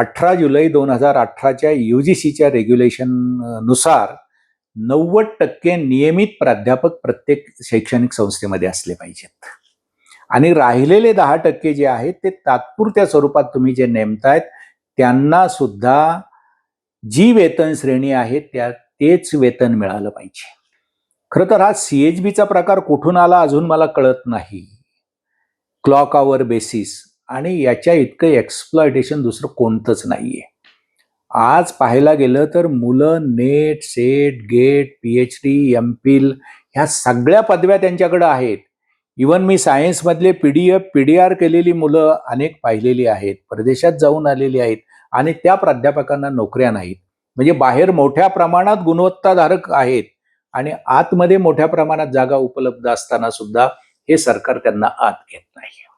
अठरा जुलै दोन हजार अठराच्या यू जी सीच्या रेग्युलेशननुसार नव्वद टक्के नियमित प्राध्यापक प्रत्येक शैक्षणिक संस्थेमध्ये असले पाहिजेत. आणि राहिलेले दहा टक्के जे आहेत ते तात्पुरत्या स्वरूपात तुम्ही जे नेमतायत त्यांना सुद्धा जी वेतन श्रेणी आहे त्या तेच वेतन मिळालं पाहिजे. खरं तर हा सी एच बीचा प्रकार कुठून आला अजून मला कळत नाही. क्लॉक आवर बेसिस आणि याच्या इतकं एक्सप्लॉयटेशन दुसरं कोणतंच नाही आहे आज पाहायला गेलं तर मुलं NET SET GATE P H D M Phil ह्या सगळ्या पदव्या त्यांच्याकडं आहेत. इवन मी सायन्समधले P D F P D R केलेली मुलं अनेक पाहिलेली आहेत. परदेशात जाऊन आलेली आहेत आणि त्या प्राध्यापकांना नोकऱ्या नाहीत. म्हणजे बाहेर मोठ्या प्रमाणात गुणवत्ताधारक आहेत आणि आतमध्ये मोठ्या प्रमाणात जागा उपलब्ध असताना सुद्धा हे सरकार त्यांना आत घेत नाही